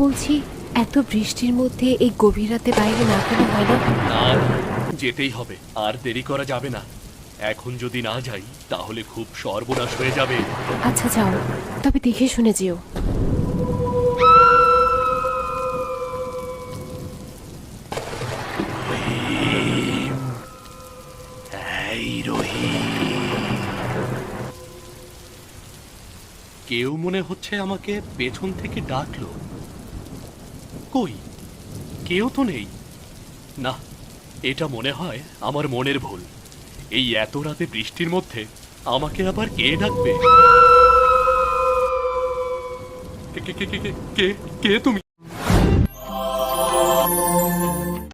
বলছি এত বৃষ্টির মধ্যে এই গভীর রাতে বাইরে না করা হয় না? না যেতেই হবে আর দেরি করা যাবে না। এখন যদি না যাই তাহলে খুব সর্বনাশ হয়ে যাবে। আচ্ছা যাও। তবে দেখে শুনে যেও। কেউ মনে হচ্ছে আমাকে পেছন থেকে ডাকলো। কই? কেউ তো নেই। না, এটা মনে হয় আমার মনের ভুল। এই এত রাতে বৃষ্টির মধ্যে আমাকে আবার কে ডাকবে? কে কে কে কে কে তুমি?